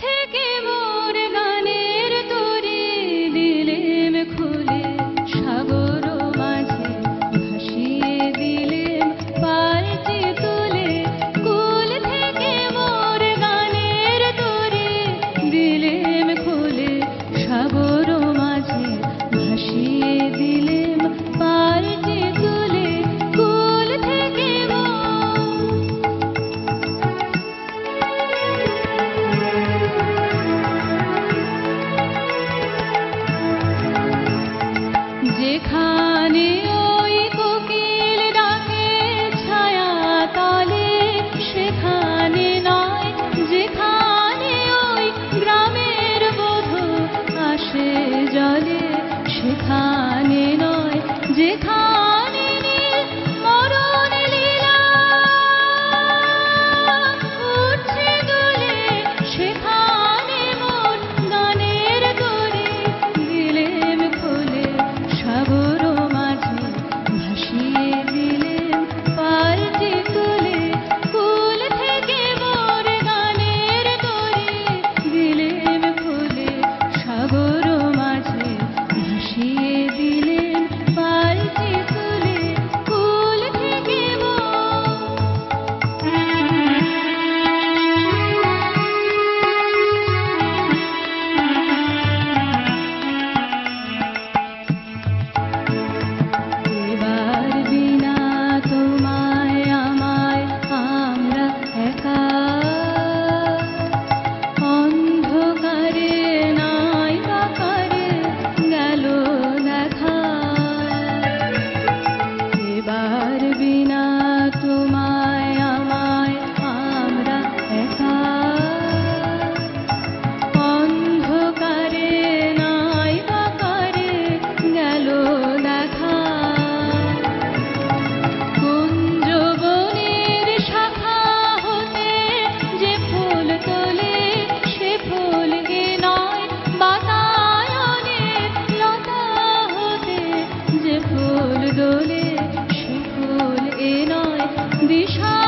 take it. সেখানে নয় ফুল দোলে সুফুল এ নয় দিশা